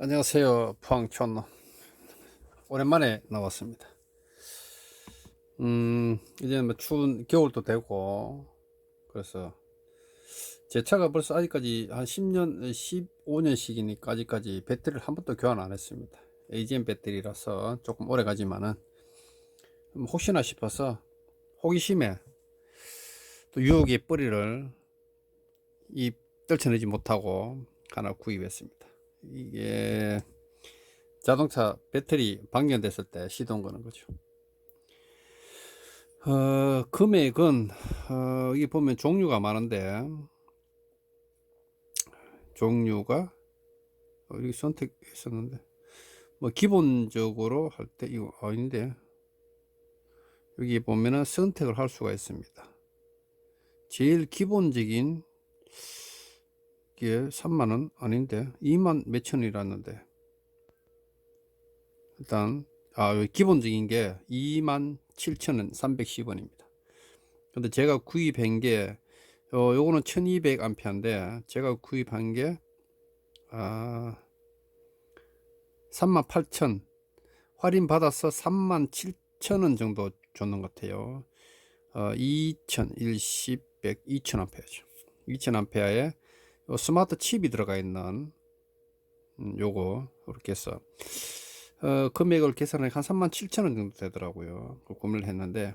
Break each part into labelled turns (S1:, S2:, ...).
S1: 안녕하세요. 포항촌 오랜만에 나왔습니다. 음, 이제 뭐 추운 겨울도 되고, 그래서 제 차가 벌써 아직까지 한 10년, 15년씩이니까 아직까지 배터리를 한 번도 교환 안 했습니다. AGM 배터리라서 조금 오래 가지만은, 음, 혹시나 싶어서 호기심에 또 유혹의 뿌리를 이 떨쳐내지 못하고 하나 구입했습니다. 이게 자동차 배터리 방전됐을 때 시동 거는 거죠. 어, 금액은 어, 여기 보면 종류가 많은데 종류가 어, 여기 선택했었는데 뭐 기본적으로 할 때 이거 아닌데 여기 보면은 선택을 할 수가 있습니다. 제일 기본적인 이게 3만원 아닌데? 2만 몇천이라는데? 일단 아 기본적인 게 2만 7천원 310원입니다. 근데 제가 구입한 게 어, 요거는 1200 암페어인데 제가 구입한 게 아, 3만 8천. 할인 받아서 3만 7천원 정도 줬는 것 같아요. 어, 2000 10 100 2000 암페어죠. 2000 암페어에 요 스마트 칩이 들어가 있는 음, 요거 이렇게 해서 어, 금액을 계산해 한 3만 7천 원 정도 되더라고요. 그 구매를 했는데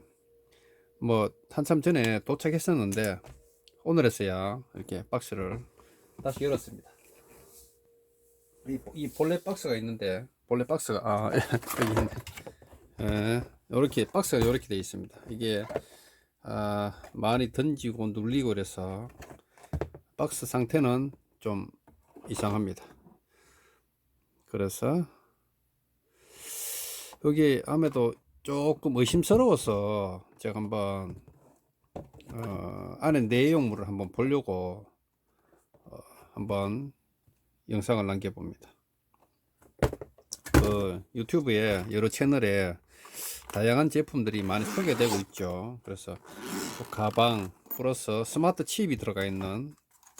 S1: 뭐 한참 전에 도착했었는데 오늘에서야 이렇게 박스를 다시 열었습니다. 이, 이 본래 박스가 있는데 본래 박스가 아 여기. 예, 이렇게 박스가 이렇게 되어 있습니다. 이게 아, 많이 던지고 눌리고 그래서 박스 상태는 좀 이상합니다. 그래서 여기 안에도 조금 의심스러워서 제가 한번 어, 안에 내용물을 한번 보려고 어, 한번 영상을 남겨봅니다. 그 유튜브에 여러 채널에 다양한 제품들이 많이 소개되고 있죠. 그래서 그 가방 플러스 스마트 칩이 들어가 있는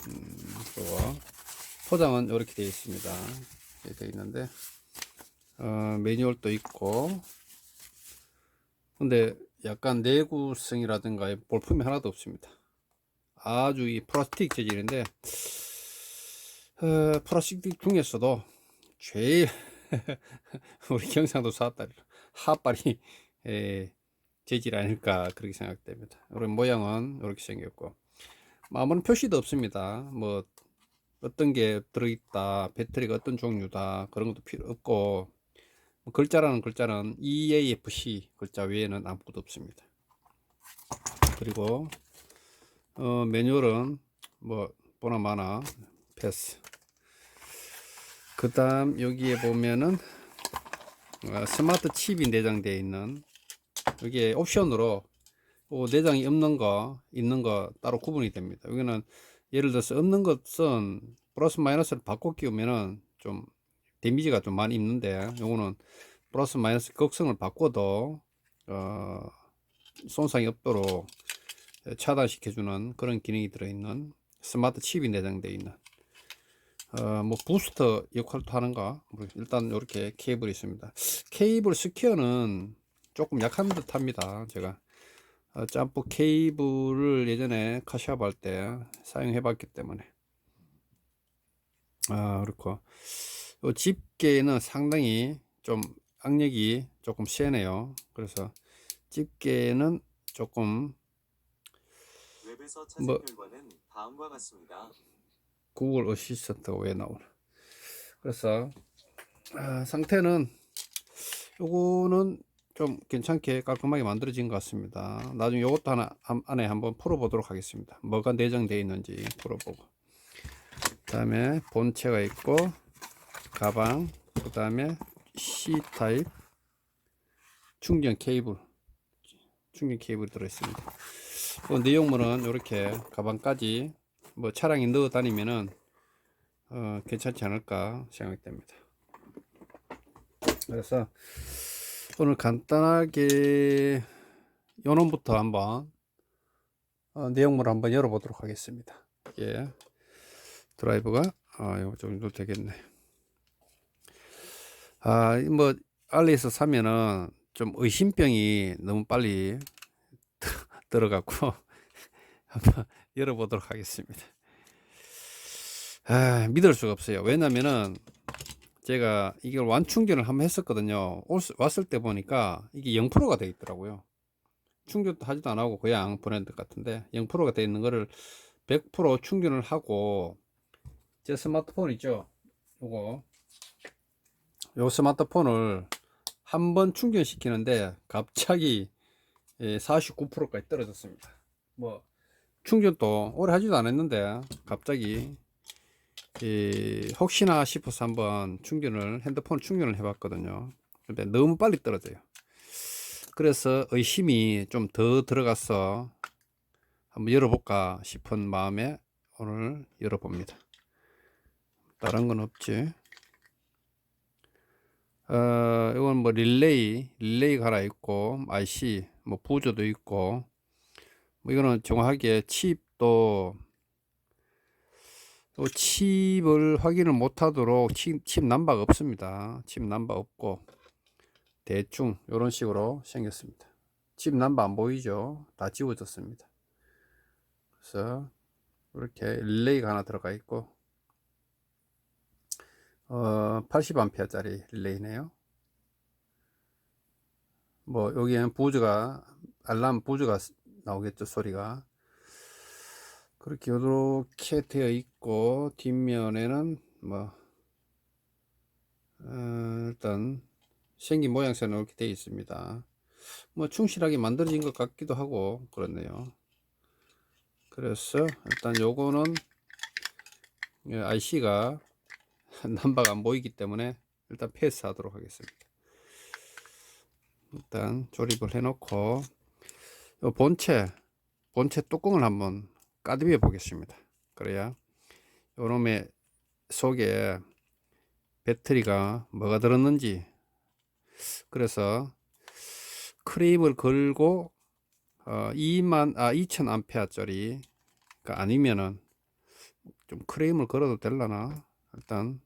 S1: 음, 그거 포장은 이렇게 되어 있습니다. 이렇게 되어 있는데 어, 매뉴얼도 있고 근데 약간 내구성이라든가 볼품이 하나도 없습니다. 아주 이 플라스틱 재질인데 어, 플라스틱 중에서도 제일 우리 경상도 사다리 핫발이 에, 재질 아닐까 그렇게 생각됩니다. 이런 모양은 이렇게 생겼고 뭐 아무런 표시도 없습니다. 뭐 어떤 게 들어있다, 배터리가 어떤 종류다 그런 것도 필요 없고 뭐 글자라는 글자는 EAFC 글자 외에는 아무것도 없습니다. 그리고 어, 매뉴얼은 뭐 보나마나 패스. 그 다음 여기에 보면은 어, 스마트 칩이 내장되어 있는 여기에 옵션으로 어, 내장이 없는 거 있는 거 따로 구분이 됩니다. 여기는 예를 들어서 없는 것은 플러스 마이너스를 바꿔 끼우면은 좀 데미지가 좀 많이 있는데 요거는 플러스 마이너스 극성을 바꿔도 어, 손상이 없도록 차단시켜주는 그런 기능이 들어있는 스마트 칩이 내장되어 있는 어, 뭐 부스터 역할도 하는가? 일단 이렇게 케이블이 있습니다. 케이블 스퀘어는 조금 약한 듯 합니다 제가 어, 점프 케이블을 예전에 카시아바 할때 사용해 봤기 때문에. 아 그렇고. 요 집게는 상당히 좀 악력이 조금 세네요. 그래서 집게는 조금
S2: 웹에서 찾은
S1: 뭐-
S2: 결과는 다음과 같습니다.
S1: 구글 어시스턴트가 왜 나오나 그래서 아, 상태는 요거는 좀 괜찮게 깔끔하게 만들어진 것 같습니다. 나중에 요것도 하나 한- 안에 한번 풀어 보도록 하겠습니다. 뭐가 내장되어 있는지 풀어보고. 그 다음에 본체가 있고 가방 그 다음에 C 타입 충전 케이블 충전 케이블이 들어있습니다. 그 내용물은 이렇게 가방까지 뭐 차량에 넣어 다니면은 어, 괜찮지 않을까 생각됩니다. 그래서 오늘 간단하게 요놈부터 한번 어, 내용물을 한번 열어보도록 하겠습니다. 예, 드라이브가 아 이거 좀 정도 되겠네. 아, 뭐 알리에서 사면은 좀 의심병이 너무 빨리 들어갔고 한번 열어보도록 하겠습니다. 아, 믿을 수가 없어요. 왜냐면은 제가 이걸 완충전을 한번 했었거든요. 올- 왔을 때 보니까 이게 0%가 되어 있더라고요. 충전도 하지도 안 하고 그냥 브랜드 같은데 0%가 되어 있는 거를 100% 충전을 하고 제 스마트폰 있죠. 요거 요 스마트폰을 한 번 충전시키는데 갑자기 49%까지 떨어졌습니다. 뭐 충전도 오래 하지도 않았는데 갑자기 이 혹시나 싶어서 한번 충전을 핸드폰 충전을 해봤거든요. 근데 너무 빨리 떨어져요. 그래서 의심이 좀 더 들어가서 한번 열어볼까 싶은 마음에 오늘 열어봅니다. 다른 건 없지. 어, 이건 뭐 릴레이, 릴레이가 하나 있고, IC, 뭐 부조도 있고, 뭐 이거는 정확하게 칩도 또 칩을 확인을 못하도록 칩, 칩 남바가 없습니다. 칩 남바 없고 대충 이런 식으로 생겼습니다. 칩 남바 안 보이죠? 다 지워졌습니다. 그래서 이렇게 릴레이가 하나 들어가 있고 어, 80A짜리 릴레이네요. 뭐 여기에는 부즈가 알람 부즈가 나오겠죠 소리가 그렇게 이렇게 되어 있고 뒷면에는 뭐 어, 일단 생긴 모양새는 이렇게 되어 있습니다. 뭐 충실하게 만들어진 것 같기도 하고 그렇네요. 그래서 일단 요거는 IC가 남바가 안 보이기 때문에 일단 패스하도록 하겠습니다. 일단 조립을 해 놓고 요 본체 본체 뚜껑을 한번 까드려 보겠습니다. 그래야 요놈의 속에 배터리가 뭐가 들었는지 그래서 크레임을 걸고 어 2만 아2000 암페어짜리 가 아니면은 좀 크레임을 걸어도 될라나 일단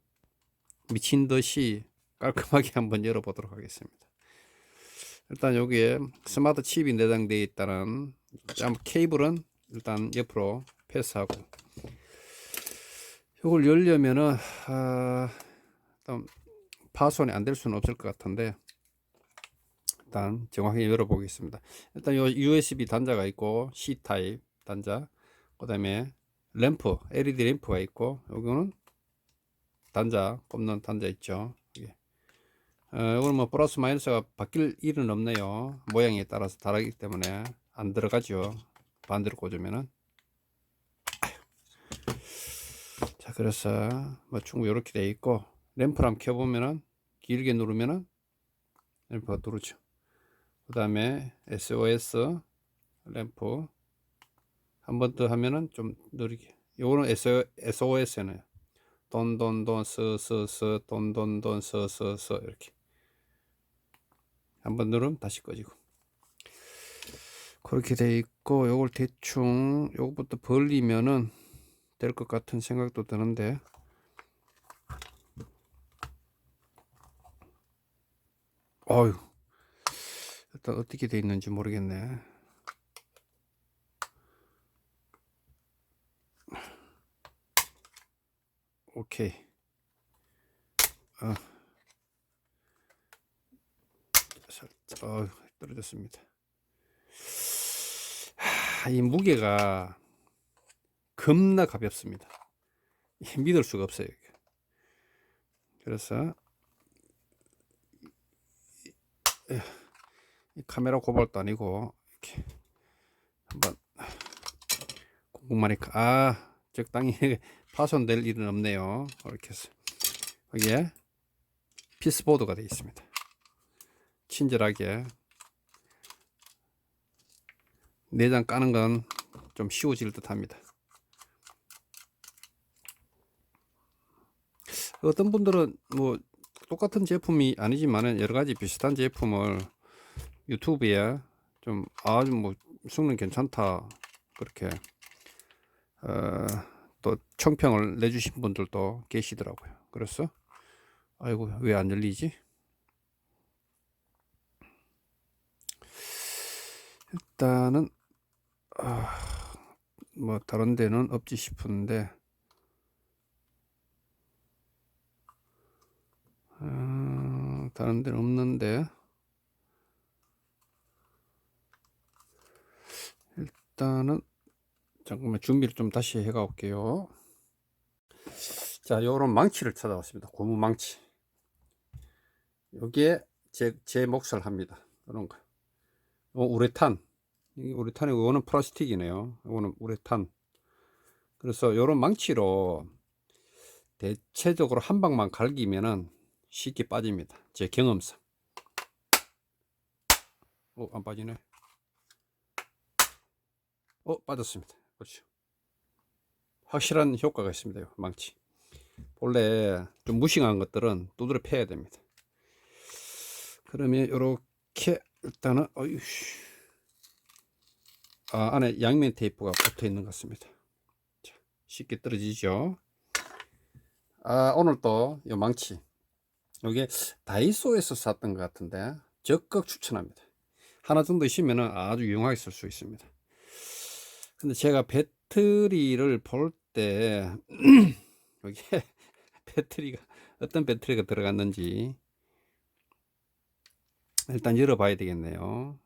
S1: 미친 듯이 깔끔하게 한번 열어보도록 하겠습니다. 일단 여기에 스마트 칩이 내장되어 있다는 참 케이블은 일단 옆으로 패스하고 이걸 열려면은 아, 일단 파손이 안 될 수는 없을 것 같은데 일단 정확하게 열어보겠습니다. 일단 요 USB 단자가 있고 C 타입 단자, 그다음에 램프 LED 램프가 있고 요거는 단자 꼽는 단자 있죠. 이게. 어, 이건 뭐 플러스 마이너스가 바뀔 일은 없네요. 모양에 따라서 다르기 때문에 안 들어가죠. 반대로 꽂으면은. 자, 그래서 뭐 충분히 이렇게 돼 있고 램프를 한번 켜보면은 길게 누르면은 램프가 누르죠. 그 다음에 SOS 램프 한 번 더 하면은 좀 느리게. 요거는 SOS는 돈돈돈 스스스 돈돈돈 스스스 이렇게 한 번 누르면 다시 꺼지고 그렇게 돼 있고 요걸 대충 요것부터 벌리면은 될 것 같은 생각도 드는데. 어휴. 일단 어떻게 돼 있는지 모르겠네. 오케이. 어. 살짝 어, 떨어졌습니다. 하, 이 무게가 겁나 가볍습니다. 이 믿을 수가 없어요. 그래서 카메라 고발도 아니고 이렇게 한번 궁금하니까 아 적당히 파손될 일은 없네요. 이렇게 해서 여기에 피스보드가 되어 있습니다. 친절하게 내장 까는 건 좀 쉬워질 듯 합니다. 어떤 분들은 뭐 똑같은 제품이 아니지만 여러 가지 비슷한 제품을 유튜브에 좀 아주 뭐 수능 괜찮다 그렇게 어, 또 청평을 내주신 분들도 계시더라고요. 그래서 아이고 왜 안 열리지? 일단은 아, 뭐 다른 데는 없지 싶은데 아, 다른 데는 없는데 일단은 잠깐만 준비를 좀 다시 해가 올게요. 자, 요런 망치를 찾아왔습니다. 고무 망치. 여기에 제, 제 몫을 합니다. 이런 거. 요 우레탄. 이 우레탄이고, 이거는 플라스틱이네요. 이거는 우레탄. 그래서 요런 망치로 대체적으로 한 방만 갈기면은 쉽게 빠집니다. 제 경험상. 어, 안 빠지네. 어, 빠졌습니다. 그렇죠. 확실한 효과가 있습니다. 요 망치. 본래 좀 무싱한 것들은 두드려 패야 됩니다. 그러면 이렇게 일단은 어휴 아, 안에 양면 테이프가 붙어 있는 것 같습니다. 자, 쉽게 떨어지죠. 아, 오늘 또 이 망치 이게 다이소에서 샀던 것 같은데 적극 추천합니다. 하나 정도 있으면 아주 유용하게 쓸 수 있습니다. 근데 제가 배터리를 볼때 여기에 배터리가 어떤 배터리가 들어갔는지 일단 열어봐야 되겠네요.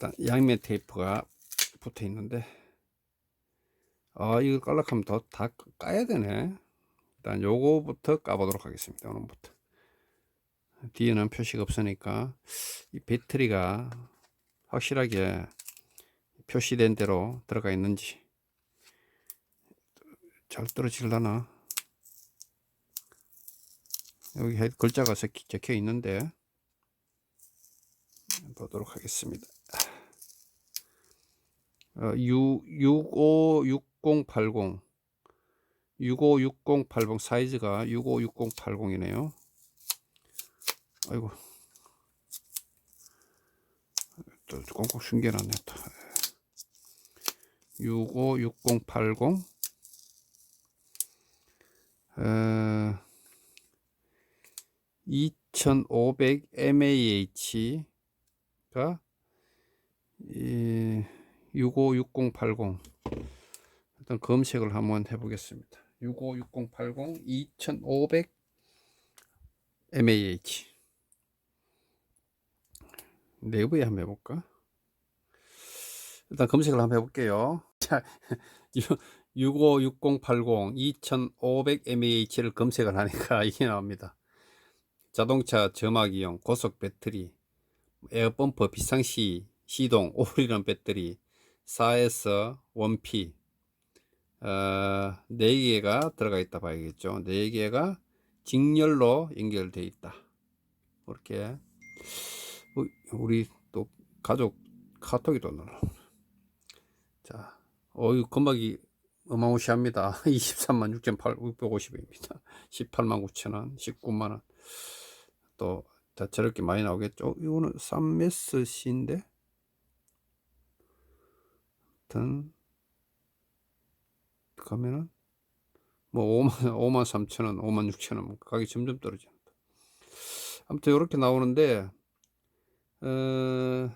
S1: 일단 양면 테이프가 붙어 있는데 아 이거 깔락하면 더 다 까야 되네. 일단 요거부터 까보도록 하겠습니다. 오늘부터 뒤에는 표시가 없으니까 이 배터리가 확실하게 표시된 대로 들어가 있는지 잘 떨어질라나 여기 해- 글자가 적- 적혀 있는데 보도록 하겠습니다. 어, 656080 656080 사이즈가 656080이네요. 아이고 또 꽁꽁 숨겨놨네 또. 656080 어, 2500 mAh가 656080 일단 검색을 한번 해보겠습니다. 656080 2500 mAh 내부에 한번 해볼까? 일단 검색을 한번 해볼게요. 자, 656080 2500 mAh를 검색을 하니까 이게 나옵니다. 자동차 점화기용 고속 배터리, 에어펌프 비상시 시동 오리런 배터리 4S 1P 어, 4개가 들어가 있다 봐야겠죠. 4개가 직렬로 연결되어 있다. 이렇게 어, 우리 또 가족 카톡이 또 날라. 자, 어이 금박이 어마무시합니다. 23만 6,650원입니다. 18만 9천 원, 19만 원. 또 다 저렇게 많이 나오겠죠. 이거는 쌈메스시인데. 하여튼 가면은 뭐 5만 5만 3천 원, 5만 6천 원 가격이 점점 떨어집니다. 아무튼 이렇게 나오는데 어,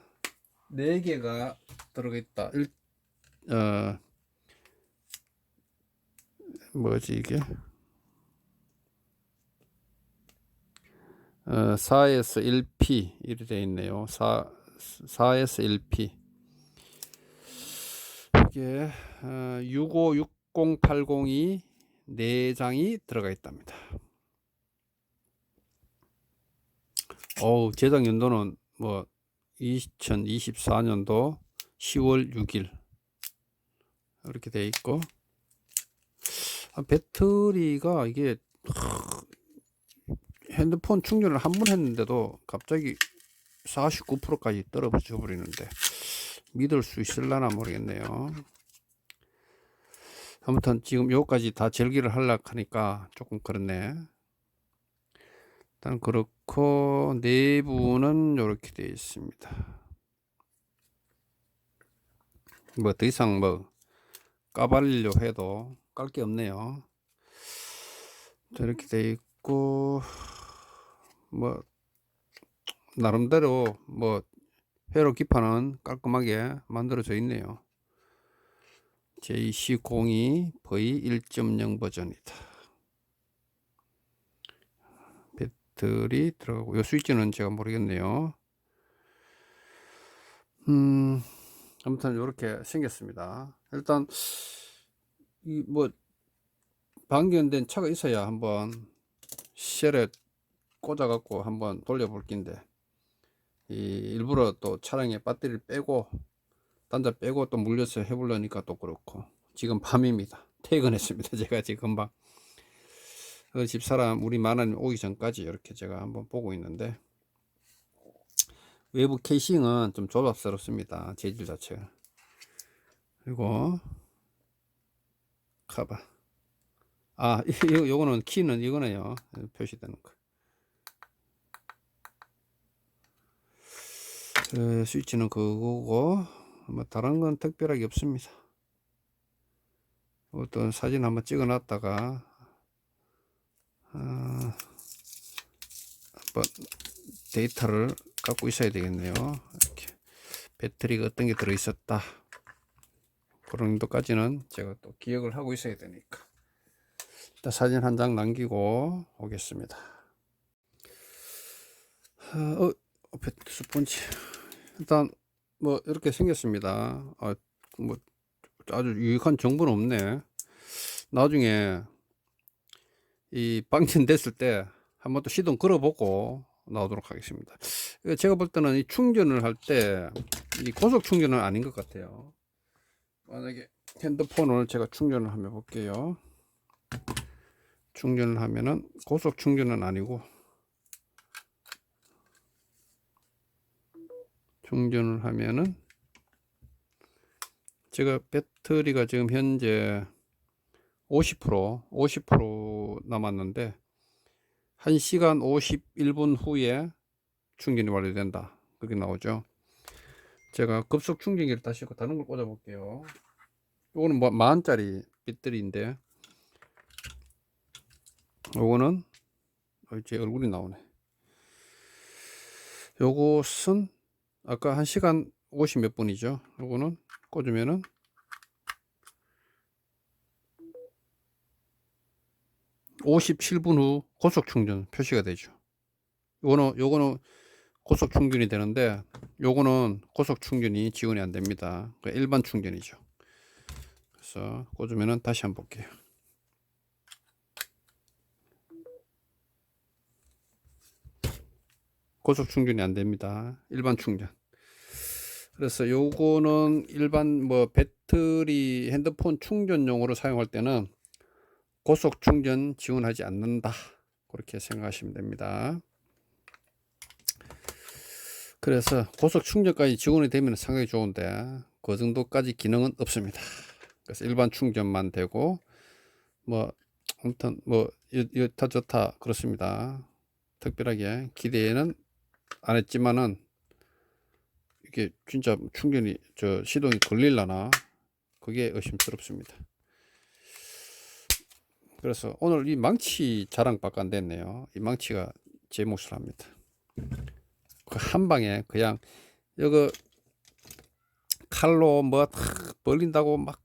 S1: 네 개가 들어가 있다. 일, 어, 뭐지 이게? 어, 4S 1P 이렇게 되어 있네요. 4, 4S 1P 이게 어, 656080이 4장이 들어가 있답니다. 어우, 제작 연도는 뭐 2024년도 10월 6일. 이렇게 돼 있고. 아, 배터리가 이게 핸드폰 충전을 한 번 했는데도 갑자기 49%까지 떨어져 버리는데 믿을 수 있을라나 모르겠네요. 아무튼 지금 요까지 다 절기를 하려고 하니까 조금 그렇네. 일단 그렇고 내부는 이렇게 되어 있습니다. 뭐 더 이상 뭐 까발리려 해도 깔 게 없네요. 자, 이렇게 되어 있고 뭐 나름대로 뭐 회로 기판은 깔끔하게 만들어져 있네요. JC02 V1.0 버전이다. 배터리 들어가고 요 스위치는 제가 모르겠네요. 음 아무튼 이렇게 생겼습니다. 일단 이 뭐 방견된 차가 있어야 한번 쉘에 꽂아 갖고 한번 돌려볼 낀데 이 일부러 또 차량에 배터리를 빼고 단자 빼고 또 물려서 해보려니까 또 그렇고 지금 밤입니다. 퇴근했습니다. 제가 지금 금방. 그 집사람 우리 마나님 오기 전까지 이렇게 제가 한번 보고 있는데 외부 케이싱은 좀 조잡스럽습니다. 재질 자체가. 그리고 카바 아 이- 요거는 키는 이거네요. 표시되는 거 그 스위치는 그거고 뭐 다른 건 특별하게 없습니다. 어떤 사진 한번 찍어 놨다가 아, 한번 데이터를 갖고 있어야 되겠네요. 이렇게 배터리가 어떤 게 들어 있었다. 그런 것까지는 제가 또 기억을 하고 있어야 되니까. 일단 사진 한 장 남기고 오겠습니다. 아, 어, 어, 배- 스펀지. 일단 뭐 이렇게 생겼습니다. 아, 뭐 아주 유익한 정보는 없네. 나중에 이 방전됐을 때 한번 또 시동 걸어보고 나오도록 하겠습니다. 제가 볼 때는 이 충전을 할 때 이 고속 충전은 아닌 것 같아요. 만약에 핸드폰을 제가 충전을 하면 볼게요. 충전을 하면은 고속 충전은 아니고 충전을 하면은 제가 배터리가 지금 현재 50% 50% 남았는데 1시간 51분 후에 충전이 완료된다. 그렇게 나오죠. 제가 급속 충전기를 다시 고 다른 걸 꽂아 볼게요. 요거는 뭐 만원짜리 배터리인데 요거는 어, 제 얼굴이 나오네. 요것은 아까 1시간 50 몇 분이죠. 요거는 꽂으면은 (57분) 후 고속 충전 표시가 되죠. 요거는 요거는 고속 충전이 되는데 요거는 고속 충전이 지원이 안 됩니다. 그 일반 충전이죠. 그래서 꽂으면은 다시 한번 볼게요. 고속 충전이 안 됩니다. 일반 충전. 그래서 요거는 일반 뭐 배터리 핸드폰 충전용으로 사용할 때는 고속 충전 지원하지 않는다. 그렇게 생각하시면 됩니다. 그래서 고속 충전까지 지원이 되면 상당히 좋은데 그 정도까지 기능은 없습니다. 그래서 일반 충전만 되고 뭐 아무튼 뭐 이- 이렇다 좋다 그렇습니다. 특별하게 기대는 안 했지만은 이게 진짜 충전이 저 시동이 걸릴라나 그게 의심스럽습니다. 그래서 오늘 이 망치 자랑밖에 안 됐네요. 이 망치가 제 몫을 합니다. 그 한 방에 그냥 이거 칼로 뭐탁 벌린다고 막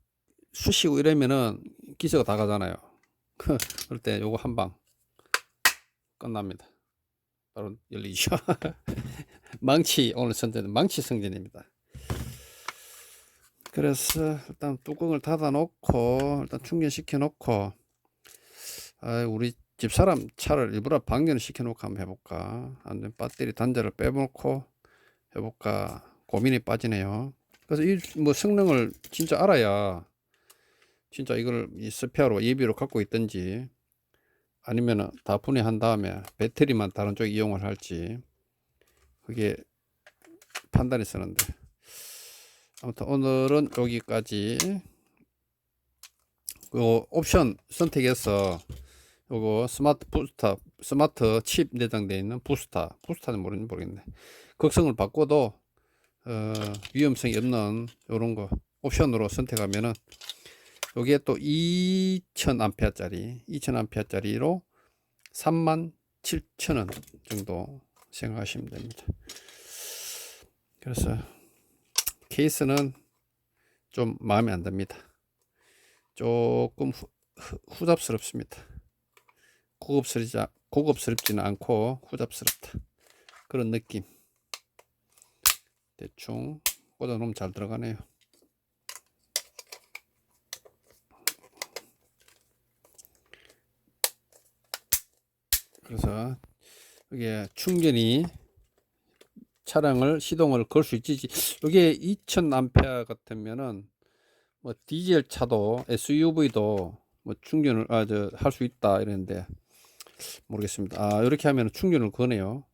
S1: 쑤시고 이러면은 기저가 다 가잖아요. 그럴 때 요거 한 방 끝납니다. 바로 열리죠. 망치 오늘 선전 망치 성전입니다. 그래서 일단 뚜껑을 닫아 놓고 일단 충전시켜 놓고 아 우리 집사람 차를 일부러 방전을 시켜 놓고 한번 해볼까 안된 배터리 단자를 빼놓고 해볼까 고민이 빠지네요. 그래서 이 뭐 성능을 진짜 알아야 진짜 이걸 이 스페어로 예비로 갖고 있든지 아니면은 다 분해한 다음에 배터리만 다른 쪽 이용을 할지 그게 판단이 쓰는데. 아무튼 오늘은 여기까지. 그 옵션 선택해서 요거 스마트 부스터 스마트 칩 내장되어 있는 부스터 부스터는 모르는 모르겠네. 극성을 바꿔도 어, 위험성이 없는 요런 거 옵션으로 선택하면은 여기에 또 2000암페어짜리 2000암페어짜리로 37,000원 정도 생각하시면 됩니다. 그래서 케이스는 좀 마음에 안 듭니다. 조금 후, 후- 후 잡스럽습니다. 고급스럽지, 고급스럽지는 않고 후잡스럽다. 그런 느낌. 대충 꽂아놓으면 잘 들어가네요. 그래서 이게 충전이 차량을 시동을 걸 수 있지. 이게 2000A 같으면은 뭐 디젤 차도 SUV도 뭐 충전을 아 저 할 수 있다 이랬는데 모르겠습니다. 아 이렇게 하면 충전을 거네요.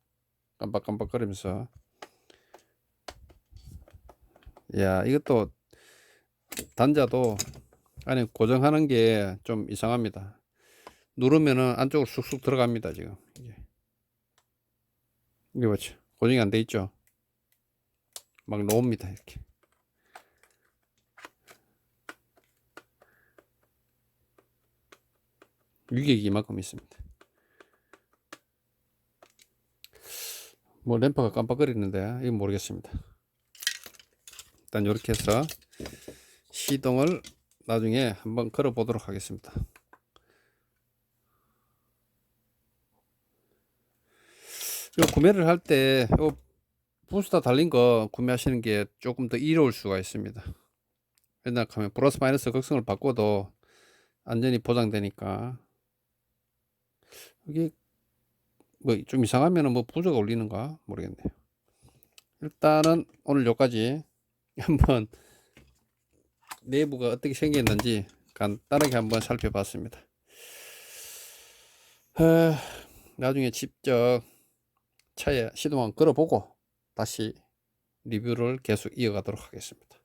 S1: 깜빡깜빡거리면서. 야 이것도 단자도 안에 고정하는 게 좀 이상합니다. 누르면은 안쪽으로 쑥쑥 들어갑니다 지금 이게 이게 뭐죠? 고정이 안 돼 있죠? 막 놓습니다 이렇게. 유격이 이만큼 있습니다. 뭐 램프가 깜빡거리는데 이건 모르겠습니다. 일단 이렇게 해서 시동을 나중에 한번 걸어 보도록 하겠습니다. 이 구매를 할때 부스터 달린 거 구매하시는 게 조금 더 이로울 수가 있습니다. 왜냐하면 플러스 마이너스 극성을 바꿔도 안전이 보장되니까 이게 뭐 좀 이상하면은 뭐 부저가 올리는가 모르겠네요. 일단은 오늘 여기까지 한번 내부가 어떻게 생겼는지 간단하게 한번 살펴봤습니다. 어, 나중에 직접 차에 시동 한번 걸어보고 다시 리뷰를 계속 이어가도록 하겠습니다.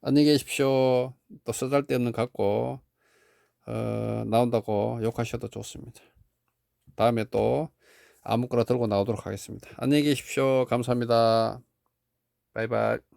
S1: 안녕히 계십시오. 또 쓰잘데없는 갖고 어, 나온다고 욕하셔도 좋습니다. 다음에 또 아무거나 들고 나오도록 하겠습니다. 안녕히 계십시오. 감사합니다. 바이바이.